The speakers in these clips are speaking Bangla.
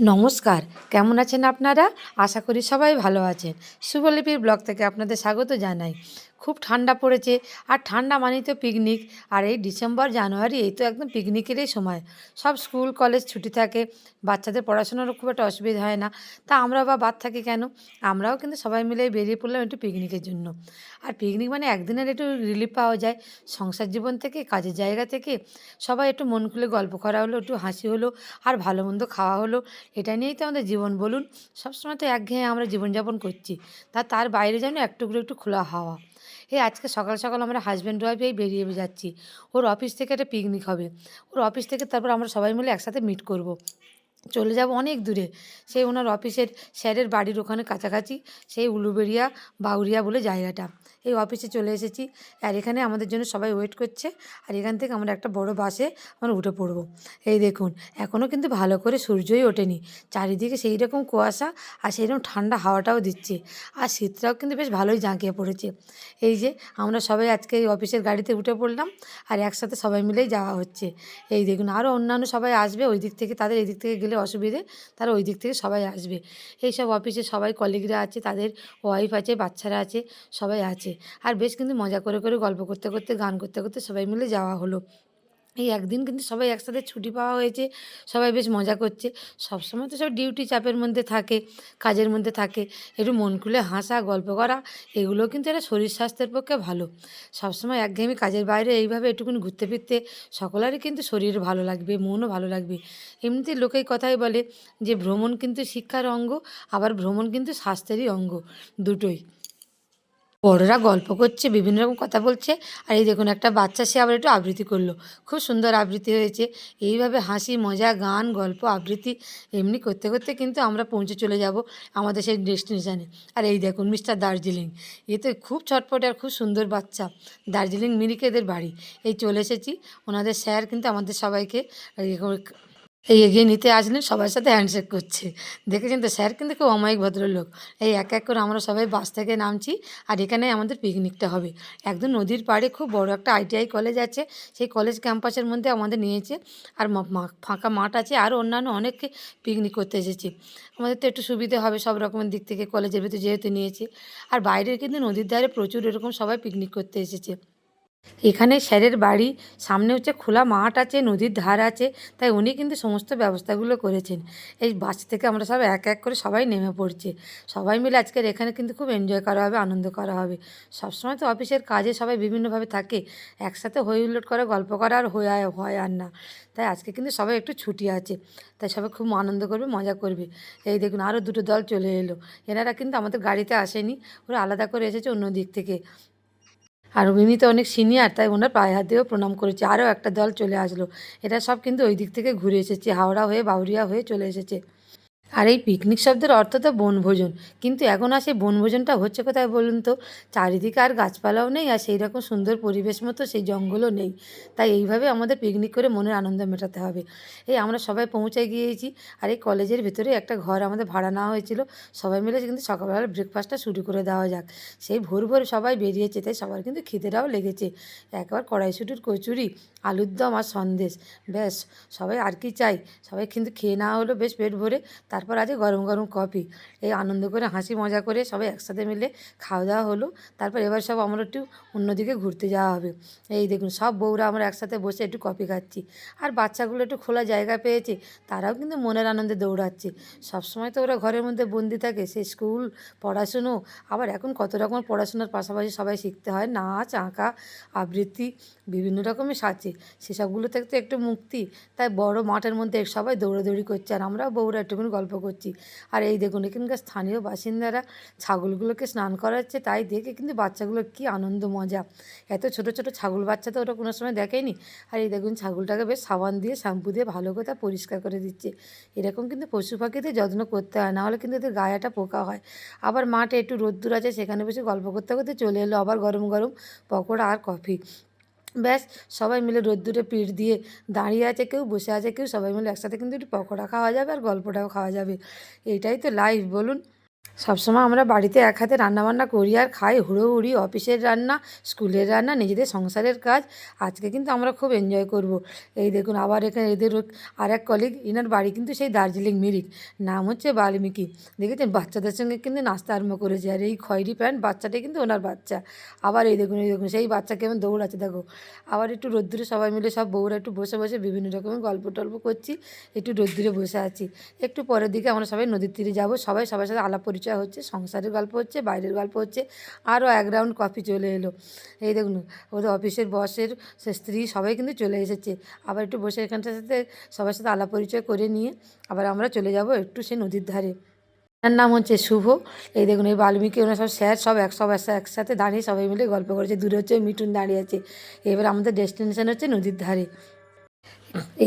নমস্কার, কেমন আছেন আপনারা? আশা করি সবাই ভালো আছেন। শুভলিপির ব্লগ থেকে আপনাদের স্বাগত জানাই। খুব ঠান্ডা পড়েছে। আর ঠান্ডা মানেই তো পিকনিক আর এই ডিসেম্বর জানুয়ারি এই তো একদম পিকনিকেরই সময়। সব স্কুল কলেজ ছুটি থাকে। বাচ্চাদের পড়াশোনারও খুব একটা অসুবিধা হয় না। তা আমরা বা বাদ থাকি কেন? আমরাও কিন্তু সবাই মিলে বেরিয়ে পড়লাম একটু পিকনিকের জন্য। আর পিকনিক মানে একদিনের একটু রিলিফ পাওয়া যায়। সংসার জীবন থেকে, কাজের জায়গা থেকে সবাই একটু মন খুলে গল্প করা হলো, একটু হাসি হলো, আর ভালো মন্দ খাওয়া হলো। এটা নিয়েই তো আমাদের জীবন বলুন। সবসময় তো একঘেয়ে আমরা জীবনযাপন করছি। তা তার বাইরে যেন একটু করে একটু খোলা হাওয়া। এই আজকে সকাল সকাল আমরা হাজব্যান্ড ওয়াইফ এই বেরিয়ে যাচ্ছি। ওর অফিস থেকে একটা পিকনিক হবে। ওর অফিস থেকে তারপর আমরা সবাই মিলে একসাথে মিট করব। চলে যাব অনেক দূরে। সেই ওনার অফিসের স্যারের বাড়ির ওখানে কাছাকাছি, সেই উলুবেড়িয়া, বাউরিয়া বলে জায়গাটা। এই অফিসে চলে এসেছি। আর এখানে আমাদের জন্য সবাই ওয়েট করছে। আর এখান থেকে আমরা একটা বড় বাসে আমরা উঠে পড়ব। এই দেখুন এখনও কিন্তু ভালো করে সূর্যই ওঠেনি। চারিদিকে সেই রকম কুয়াশা আর সেই রকম ঠান্ডা হাওয়াটাও দিচ্ছে। আর শীতটাও কিন্তু বেশ ভালোই জাঁকিয়ে পড়েছে। এই যে, আমরা সবাই আজকে এই অফিসের গাড়িতে উঠে পড়লাম। আর একসাথে সবাই মিলেই যাওয়া হচ্ছে। এই দেখুন আরও অন্যান্য সবাই আসবে। ওই দিক থেকে, তাদের এই দিক থেকে গেলে অসুবিধে, তারা ওই দিক থেকে সবাই আসবে। এই সব অফিসে সবাই কলিগরা আছে, তাদের ওয়াইফ আছে, বাচ্চারা আছে, সবাই আছে। আর বেশ কিন্তু মজা করে করে গল্প করতে করতে, গান করতে করতে সবাই মিলে যাওয়া হলো। এই একদিন কিন্তু সবাই একসাথে ছুটি পাওয়া হয়েছে, সবাই বেশ মজা করছে। সবসময় তো সব ডিউটি চাপের মধ্যে থাকে, কাজের মধ্যে থাকে, একটু মন খুলে হাসা, গল্প করা, এগুলো কিন্তু এটা শরীর স্বাস্থ্যের পক্ষে ভালো। সবসময় একঘেয়েমি কাজের বাইরে এইভাবে একটুকুনি ঘুরতে ফিরতে সকলেরই কিন্তু শরীর ভালো লাগবে, মনও ভালো লাগবে। এমনিতে লোকেই কথাই বলে যে, ভ্রমণ কিন্তু শিক্ষার অঙ্গ, আবার ভ্রমণ কিন্তু স্বাস্থ্যেরই অঙ্গ, দুটোই। বড়রা গল্প করছে, বিভিন্ন রকম কথা বলছে, আর এই দেখুন একটা বাচ্চা, সে আবার একটু আবৃত্তি করল। খুব সুন্দর আবৃত্তি হয়েছে। এইভাবে হাসি, মজা, গান, গল্প, আবৃত্তি এমনি করতে করতে কিন্তু আমরা পৌঁছে চলে যাব আমাদের সেই ডেস্টিনেশানে। আর এই দেখুন মিস্টার দার্জিলিং। এ তো খুব ছটপটে আর খুব সুন্দর বাচ্চা। দার্জিলিং মিরিকেদের বাড়ি। এই চলে এসেছি। ওনাদের স্যার কিন্তু আমাদের সবাইকে এই এগিয়ে নিতে আসলেন, সবার সাথে হ্যান্ডশেক করছে। দেখেছেন তো, স্যার কিন্তু খুব অমায়িক ভদ্রলোক। এই এক এক করে আমরা সবাই বাস থেকে নামছি আর এখানে আমাদের পিকনিকটা হবে। একদম নদীর পাড়ে খুব বড় একটা আইটিআই কলেজ আছে, সেই কলেজ ক্যাম্পাসের মধ্যে আমাদের নিয়েছে। আর ফাঁকা মাঠ আছে আর অন্যান্য অনেকে পিকনিক করতে এসেছে। আমাদের তো একটু সুবিধে হবে সব রকমের দিক থেকে কলেজের ভিতরে যেহেতু নিয়েছে। আর বাইরের কিন্তু নদীর ধারে প্রচুর এরকম সবাই পিকনিক করতে এসেছে। এখানে স্যারের বাড়ি, সামনে হচ্ছে খোলা মাঠ আছে, নদীর ধার আছে, তাই উনি কিন্তু সমস্ত ব্যবস্থাগুলো করেছেন। এই বাস থেকে আমরা সব এক এক করে সবাই নেমে পড়ছে। সবাই মিলে আজকের এখানে কিন্তু খুব এনজয় করা হবে, আনন্দ করা হবে। সবসময় তো অফিসের কাজে সবাই বিভিন্নভাবে থাকে, একসাথে হই হুল্লোড় করে গল্প করা আর হয় হয় আর না। তাই আজকে কিন্তু সবাই একটু ছুটি আছে, তাই সবাই খুব আনন্দ করবে, মজা করবে। এই দেখুন আরও দুটো দল চলে এলো। এনারা কিন্তু আমাদের গাড়িতে আসেনি, ওরা আলাদা করে এসেছে অন্য দিক থেকে। আর উনি তো অনেক সিনিয়র তাই ওনার পায়ে হাত দিয়েও প্রণাম করেছে। আরও একটা দল চলে আসলো। এরা সব কিন্তু ওই দিক থেকে ঘুরে এসেছে, হাওড়া হয়ে বাউরিয়া হয়ে চলে এসেছে। আর এই পিকনিক শব্দের অর্থ তো বনভোজন। কিন্তু এখন আর সেই বনভোজনটা হচ্ছে কোথায় বলুন তো? চারিদিকে আর গাছপালাও নেই আর সেই রকম সুন্দর পরিবেশ মতো সেই জঙ্গলও নেই। তাই এইভাবে আমাদের পিকনিক করে মনের আনন্দ মেটাতে হবে। এই আমরা সবাই পৌঁছে গিয়েছি আর এই কলেজের ভিতরে একটা ঘর আমাদের ভাড়া নেওয়া হয়েছিল। সবাই মিলে কিন্তু সকালবেলা ব্রেকফাস্টটা শুরু করে দেওয়া যাক। সেই ভোর ভোর সবাই বেরিয়েছে তাই সবার কিন্তু খিদেটাও লেগেছে। একবার কড়াইশুটির কচুরি, আলুর দম আর সন্দেশ, ব্যাস। সবাই আর কি চাই? সবাই কিন্তু খেয়ে নেওয়া হলো বেশ পেট ভরে। তারপর আছে গরম গরম কফি। এই আনন্দ করে, হাসি মজা করে সবাই একসাথে মিলে খাওয়া দাওয়া হলো। তারপর এবার সব আমরা একটু অন্যদিকে ঘুরতে যাওয়া হবে। এই দেখুন, সব বউরা আমরা একসাথে বসে একটু কফি খাচ্ছি। আর বাচ্চাগুলো একটু খোলা জায়গা পেয়েছে, তারাও কিন্তু মনের আনন্দে দৌড়াচ্ছে। সবসময় তো ওরা ঘরের মধ্যে বন্দি থাকে, সে স্কুল, পড়াশুনো, আবার এখন কত রকম পড়াশোনার পাশাপাশি সবাই শিখতে হয়। নাচ, আঁকা, আবৃত্তি, বিভিন্ন রকমের সাজে সেসবগুলো থেকে তো একটু মুক্তি। তাই বড় মাঠের মধ্যে সবাই দৌড়াদৌড়ি করছে, আর আমরা বউরা একটুখানি গল্প করছি। আর এই দেখুন, এখানকার স্থানীয় বাসিন্দারা ছাগলগুলোকে স্নান করাচ্ছে, তাই দেখে কিন্তু বাচ্চাগুলোর কী আনন্দ, মজা। এত ছোট ছোট ছাগল বাচ্চা তো ওরা কোনো সময় দেখেনি। আর এই দেখুন, ছাগলটাকে বেশ সাবান দিয়ে শ্যাম্পু দিয়ে ভালো করে তা পরিষ্কার করে দিচ্ছে। এরকম কিন্তু পশু পাখিদের যত্ন করতে হয়, নাহলে কিন্তু এদের গায়েটা পোকা হয়। আবার মাঠে একটু রোদ্দুর আছে, সেখানে বসে গল্প করতে করতে চলে এলো, আবার গরম গরম পকোড়া আর কফি। ব্যাস, সবাই মিলে রোদ্দুরে পিঠ দিয়ে দাঁড়িয়ে আছে কেউ, বসে আছে কেউ, সবাই মিলে একসাথে কিন্তু একটু পকোড়া খাওয়া যাবে আর গল্পটাও খাওয়া যাবে। এইটাই তো লাইফ বলুন। সবসময় আমরা বাড়িতে এক হাতে রান্নাবান্না করি আর খাই। হুড়োহুড়ি, অফিসের রান্না, স্কুলের রান্না, নিজেদের সংসারের কাজ। আজকে কিন্তু আমরা খুব এনজয় করব। এই দেখুন, আবার এখানে এদের আর এক কলিগ ইনার বাড়ি কিন্তু সেই দার্জিলিং মিরিক। নাম হচ্ছে বাল্মীকি। দেখেছেন? বাচ্চাদের সঙ্গে কিন্তু নাস্তা আরম্ভ করেছে। আর এই খয়েরি প্যান্ট বাচ্চাটাই কিন্তু ওনার বাচ্চা। আবার এই দেখুন এই দেখুন, সেই বাচ্চা কেমন দৌড়াচ্ছে দেখো। আবার একটু রোদ্দুরে সবাই মিলে সব বউরা একটু বসে বসে বিভিন্ন রকমের গল্প টল্প করছি। একটু রোদ্দুরে বসে আছি। একটু পরের দিকে আমরা সবাই নদীর তীরে যাব। সবাই সবার সাথে আলাপ পরিচয় হচ্ছে, সংসারের গল্প হচ্ছে, বাইরের গল্প হচ্ছে, আরও এক রাউন্ড কফি চলে এলো। এই দেখুন, ওদের অফিসের বসের সে স্ত্রী সবাই কিন্তু চলে এসেছে। আবার একটু বসে এখানটার সাথে সবার সাথে আলাপ পরিচয় করে নিয়ে আবার আমরা চলে যাব একটু সে নদীর ধারে। তার নাম হচ্ছে শুভ। এই দেখুন, এই বাল্মীকি, ওনার সব স্যার সব এক সব একসাথে দাঁড়িয়ে সবাই মিলে গল্প করেছে। দূরে হচ্ছে মিঠুন দাঁড়িয়ে আছে। এবার আমাদের ডেস্টিনেশন হচ্ছে নদীর ধারে।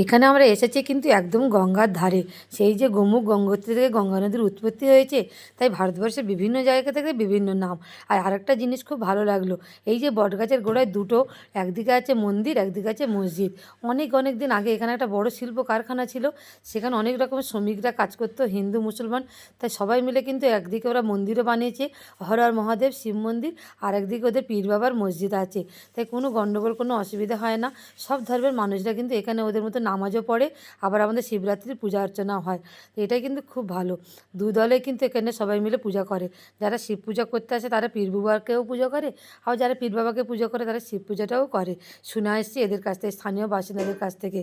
এখানে আমরা এসেছি কিন্তু একদম গঙ্গার ধারে। সেই যে গোমুখ গঙ্গোত্রী থেকে গঙ্গা নদীর উৎপত্তি হয়েছে, তাই ভারতবর্ষের বিভিন্ন জায়গা থেকে বিভিন্ন নাম। আর আরেকটা জিনিস খুব ভালো লাগল, এই যে বটগাছের গোড়ায় দুটো, একদিকে আছে মন্দির, একদিকে আছে মসজিদ। অনেক অনেক দিন আগে এখানে একটা বড় শিল্প কারখানা ছিল, সেখানে অনেক রকমের শ্রমিকরা কাজ করতো, হিন্দু, মুসলমান। তাই সবাই মিলে কিন্তু একদিকে ওরা মন্দিরও বানিয়েছে, হর হর মহাদেব, শিব মন্দির, আর একদিকে ওদের পীর বাবার মসজিদ আছে। তাই কোনো গণ্ডগোল কোনো অসুবিধা হয় না, সব ধর্মের মানুষরা কিন্তু এখানে ওদের মতো নামাজও পড়ে, আবার আমাদের শিবরাত্রির পূজা অর্চনাও হয়। তো এটাই কিন্তু খুব ভালো। দু দলে কিন্তু এখানে সবাই মিলে পূজা করে। যারা শিব পূজা করতে আসে তারা পীর বাবাকেও পুজো করে আর যারা পীর বাবাকে পুজো করে তারা শিব পূজাটাও করে। শুনে এসছি এদের কাছ থেকে, স্থানীয় বাসিন্দাদের কাছ থেকে।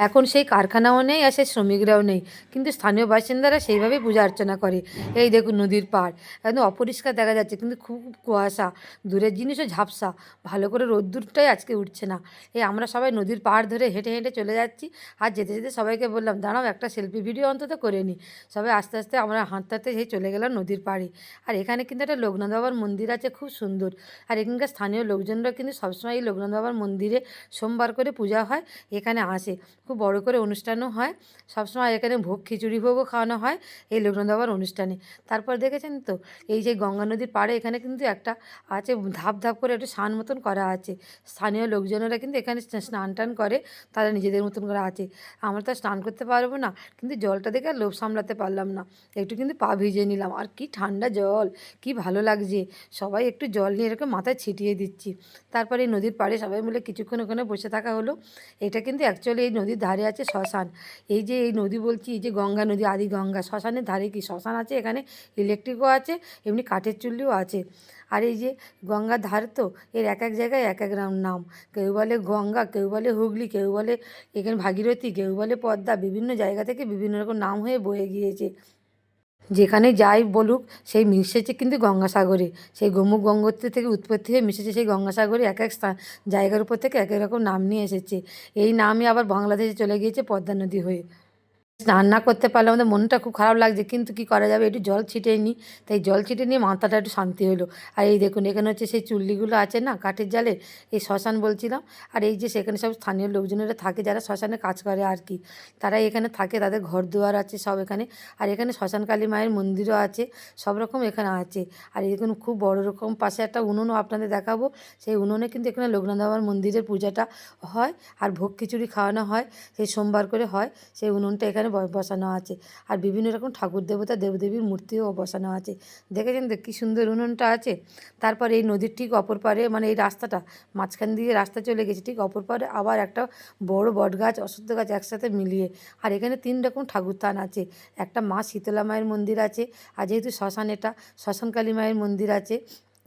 এখন সেই কারখানাও নেই আর সেই শ্রমিকরাও নেই। কিন্তু স্থানীয় বাসিন্দারা সেইভাবেই পূজা অর্চনা করে। এই দেখুন নদীর পাড়। একদম অপরিষ্কার দেখা যাচ্ছে, কিন্তু খুব কুয়াশা। দূরের জিনিসও ঝাপসা। ভালো করে রোদ্দুরটাই আজকে উঠছে না। এই আমরা সবাই নদীর পাড় ধরে হেঁটে হেঁটে চলে যাচ্ছি। আর যেতে যেতে সবাইকে বললাম, দাঁড়াও, একটা সেলফি ভিডিও অন্তত করে নিই সবাই আস্তে আস্তে আমরা হাঁটতে হাঁটতে সেই চলে গেলাম নদীর পাড়ে। আর এখানে কিন্তু একটা লোকনাথ বাবার মন্দির আছে, খুব সুন্দর। আর এখানকার স্থানীয় লোকজনরা কিন্তু সবসময় এই লোকনাথ বাবার মন্দিরে সোমবার করে পূজা হয়, এখানে আসে। খুব বড় করে অনুষ্ঠানও হয়। সবসময় এখানে ভোগ, খিচুড়ি ভোগও খাওয়ানো হয় এই লোকনাথ বাবার অনুষ্ঠানে। তারপর দেখেছেন তো, এই যে গঙ্গা নদীর পাড়ে এখানে কিন্তু একটা আছে, ধাপ ধাপ করে একটু স্নান মতন করা আছে। স্থানীয় লোকজনেরা কিন্তু এখানে স্নান টান করে, তারা নিজেদের মতন করা আছে। আমরা তো স্নান করতে পারব না, কিন্তু জলটা দেখে আর লোভ সামলাতে পারলাম না। একটু কিন্তু পা ভিজিয়ে নিলাম, আর কি ঠান্ডা জল, কি ভালো লাগছে। সবাই একটু জল নিয়ে এরকম মাথায় ছিটিয়ে দিচ্ছি। তারপরে এই নদীর পাড়ে সবাই মিলে কিছুক্ষণ ওখানে বসে থাকা হলো। এটা কিন্তু অ্যাকচুয়ালি এই নদীর ধারে আছে শ্মশান। এই যে এই নদী বলছি, এই যে গঙ্গা নদী, আদি গঙ্গা, শ্মশানের ধারে কি? শ্মশান আছে, এখানে ইলেকট্রিকও আছে, এমনি কাঠের চুল্লিও আছে। আর এই যে গঙ্গার ধার তো, এর এক এক জায়গায় এক এক নাম। কেউ বলে গঙ্গা, কেউ বলে হুগলি, কেউ বলে এখানে ভাগীরথী, কেউ বলে পদ্মা, বিভিন্ন জায়গা থেকে বিভিন্ন রকম নাম হয়ে বয়ে গিয়েছে। যেখানে যাই বলুক, সেই মিশেছে কিন্তু গঙ্গাসাগরে। সেই গোমুখ গঙ্গোত্রী থেকে উৎপত্তি হয়ে মিশেছে সেই গঙ্গাসাগরে এক এক স্থান, জায়গার উপর থেকে এক এক রকম নাম নিয়ে এসেছে। এই নামই আবার বাংলাদেশে চলে গিয়েছে পদ্মা নদী হয়ে। স্নান না করতে পারলে আমাদের মনটা খুব খারাপ লাগছে, কিন্তু কি করা যাবে? একটু জল ছিটিয়ে নিই। তাই জল ছিটিয়ে নিয়ে মাথাটা একটু শান্তি হলো। আর এই দেখুন, এখানে হচ্ছে সেই চুল্লিগুলো আছে না, কাঠের জালে, এই শ্মশান বলছিলাম। আর এই যে সেখানে সব স্থানীয় লোকজনেরা থাকে, যারা শ্মশানে কাজ করে আর কি, তারা এখানে থাকে, তাদের ঘর দুয়ার আছে সব এখানে। আর এখানে শ্মশান কালী মায়ের মন্দিরও আছে, সব রকম এখানে আছে। আর এখানে খুব বড় রকম পাশে একটা উনুনও আপনাদের দেখাবো। সেই উনুনে কিন্তু এখানে লোকনাথ বাবার মন্দিরের পূজাটা হয়, আর ভোগ খিচুড়ি খাওয়ানো হয়, সেই সোমবার করে হয়। সেই উনুনটা এখানে বসানো আছে। আর বিভিন্ন রকম ঠাকুর দেবতা, দেবদেবীর মূর্তিও বসানো আছে। দেখেছেন তো কী সুন্দর উনুনটা আছে? তারপর এই নদীর ঠিক অপর পারে মানে এই রাস্তাটা, মাঝখান দিয়ে রাস্তা চলে গেছে, ঠিক অপর পারে আবার একটা বড় বট গাছ অশ্বত্থ গাছ একসাথে মিলিয়ে। আর এখানে তিন রকম ঠাকুর থান আছে। একটা মা শীতলা মায়ের মন্দির আছে, আর যেহেতু শ্মশান এটা, শ্মশানকালী মায়ের মন্দির আছে।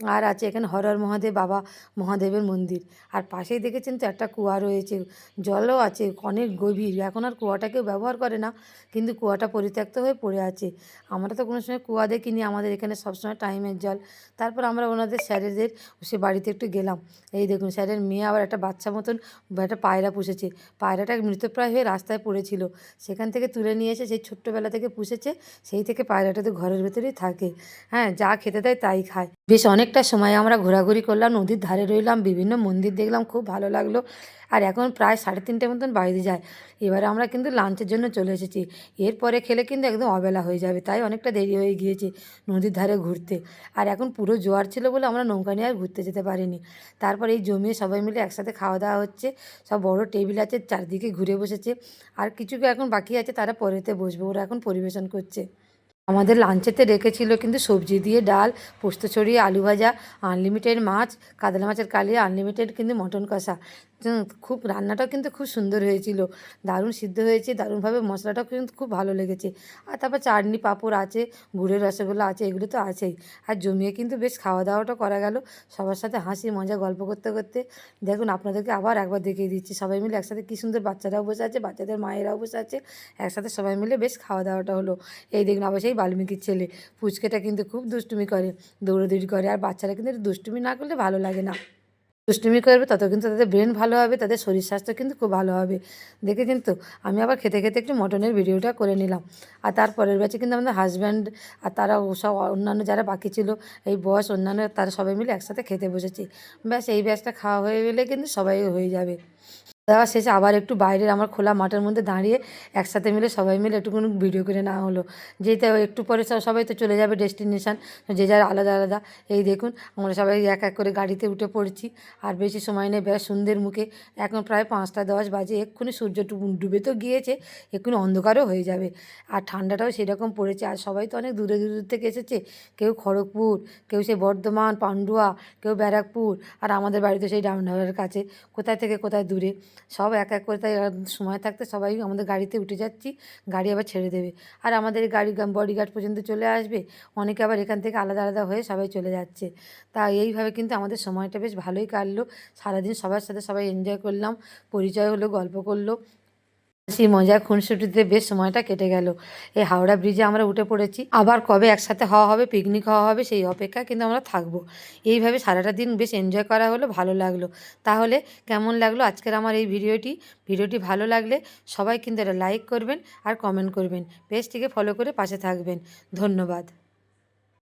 আর আছে এখানে হর হর মহাদেব, বাবা মহাদেবের মন্দির। আর পাশেই দেখেছেন তো একটা কুয়া রয়েছে, জলও আছে, অনেক গভীর। এখন আর কুয়াটা কেউ ব্যবহার করে না, কিন্তু কুয়াটা পরিত্যক্ত হয়ে পড়ে আছে। আমরা তো কোনো সময় কুয়া দেখিনি, আমাদের এখানে সবসময় টাইমের জল। তারপর আমরা ওনাদের স্যারেদের, সে বাড়িতে একটু গেলাম। এই দেখুন, স্যারের মেয়ে আবার একটা বাচ্চা মতন একটা পায়রা পুষেছে। পায়রাটা মৃতপ্রায় হয়ে রাস্তায় পড়েছিল। সেখান থেকে তুলে নিয়ে এসে সেই ছোট্টবেলা থেকে পুষেছে। সেই থেকে পায়রাটা তো ঘরের ভেতরেই থাকে। হ্যাঁ যা খেতে দেয় তাই খায়। বেশ অনেকটা সময় আমরা ঘোরাঘুরি করলাম, নদীর ধারে রইলাম, বিভিন্ন মন্দির দেখলাম, খুব ভালো লাগল। আর এখন প্রায় সাড়ে তিনটে মতন বাড়িতে যায়। এবারে আমরা কিন্তু লাঞ্চের জন্য চলে এসেছি। এরপরে খেলে কিন্তু একদম অবেলা হয়ে যাবে, তাই অনেকটা দেরি হয়ে গিয়েছে নদীর ধারে ঘুরতে। আর এখন পুরো জোয়ার ছিল বলে আমরা নৌকা নিয়ে আর ঘুরতে যেতে পারিনি। তারপর এই জমিয়ে সবাই মিলে একসাথে খাওয়া দাওয়া হচ্ছে। সব বড় টেবিল আছে, চারদিকে ঘুরে বসেছে। আর কিছু এখন বাকি আছে, তারা পরেতে বসবে, ওরা এখন পরিবেশন করছে। আমাদের লাঞ্চেতে রেখেছিল কিন্তু সবজি দিয়ে ডাল, পোস্ত ছড়িয়ে আলু ভাজা আনলিমিটেড মাছ, কাতলা মাছের কালিয়া আনলিমিটেড কিন্তু মটন কষা। খুব রান্নাটাও কিন্তু খুব সুন্দর হয়েছিল। দারুণ সিদ্ধ হয়েছে, দারুণভাবে মশলাটাও কিন্তু খুব ভালো লেগেছে। আর তারপর চাটনি পাঁপড় আছে, গুড়ের রসগোল্লা আছে, এগুলো তো আছেই। আর জমিয়ে কিন্তু বেশ খাওয়া দাওয়াটা করা গেল। সবার সাথে হাসি, মজা, গল্প করতে করতে। দেখুন, আপনাদেরকে আবার একবার দেখিয়ে দিচ্ছি। সবাই মিলে একসাথে কী সুন্দর বাচ্চারাও বসে আছে, বাচ্চাদের মায়েরাও বসে আছে। একসাথে সবাই মিলে বেশ খাওয়া দাওয়াটা হলো। এই দেখুন, আবার সেই বাল্মীকির ছেলে। পুচকেটা কিন্তু খুব দুষ্টুমি করে, দৌড়াদৌড়ি করে। আর বাচ্চারা কিন্তু দুষ্টুমি না করলে ভালো লাগে না। দুষ্টুমি করবে তত কিন্তু তাদের ব্রেন ভালো হবে, তাদের শরীর স্বাস্থ্য কিন্তু খুব ভালো হবে। দেখে কিন্তু আমি আবার খেতে খেতে একটু মটনের ভিডিওটা করে নিলাম। আর তারপরের ব্যাচে কিন্তু আমাদের হাজব্যান্ড আর তারা সব অন্যান্য যারা বাকি ছিল, এই বয়স অন্যান্য তারা সবাই মিলে একসাথে খেতে বসেছি। ব্যাস, এই ব্যাচটা খাওয়া হয়ে গেলে কিন্তু সবাই হয়ে যাবে। দেওয়া শেষে আবার একটু বাইরের আমার খোলা মাঠের মধ্যে দাঁড়িয়ে একসাথে মিলে সবাই মিলে একটুখানি ভিডিও করে নেওয়া হলো। যেতে একটু পরে সব- সবাই তো চলে যাবে ডেস্টিনেশান, যে যার আলাদা আলাদা। এই দেখুন, আমরা সবাই এক এক করে গাড়িতে উঠে পড়েছি, আর বেশি সময় নেই, বেশ সন্ধ্যের মুখে। এখন প্রায় পাঁচটা দশ বাজে, এক্ষুনি সূর্য ডুব- ডুবে তো গিয়েছে, এক্ষুনি অন্ধকারও হয়ে যাবে। আর ঠান্ডাটাও সেরকম পড়েছে, আর সবাই তো অনেক দূরে, দূর থেকে এসেছে। কেউ খড়গপুর, কেউ সেই বর্ধমান, পান্ডুয়া, কেউ ব্যারাকপুর, আর আমাদের বাড়িতে সেই ডাউনহাওয়ার কাছে। কোথায় থেকে কোথায় দূরে? সব এক এক করে তাই সময় থাকতে সবাই আমাদের গাড়িতে উঠে যাচ্ছি, গাড়ি আবার ছেড়ে দেবে। আর আমাদের গাড়ি বডিগার্ড পর্যন্ত চলে আসবে, অনেকে আবার এখান থেকে আলাদা আলাদা হয়ে সবাই চলে যাচ্ছে। তা এইভাবে কিন্তু আমাদের সময়টা বেশ ভালোই কাটলো। সারাদিন সবার সাথে সবাই এনজয় করলাম, পরিচয় হলো, গল্প করল। সেই মজার খুনসুটিতে বেশ সময়টা কেটে গেল। এই হাওড়া ব্রিজে আমরা উঠে পড়েছি। আবার কবে একসাথে হওয়া হবে পিকনিক হওয়া হবে, সেই অপেক্ষা কিন্তু আমরা থাকব। এইভাবে সারাটা দিন বেশ এনজয় করা হলো, ভালো লাগল। তাহলে কেমন লাগল আজকের আমার এই ভিডিওটি? ভিডিওটি ভালো লাগলে সবাই কিন্তু এটা লাইক করবেন আর কমেন্ট করবেন। পেজটিকে ফলো করে পাশে থাকবেন। ধন্যবাদ।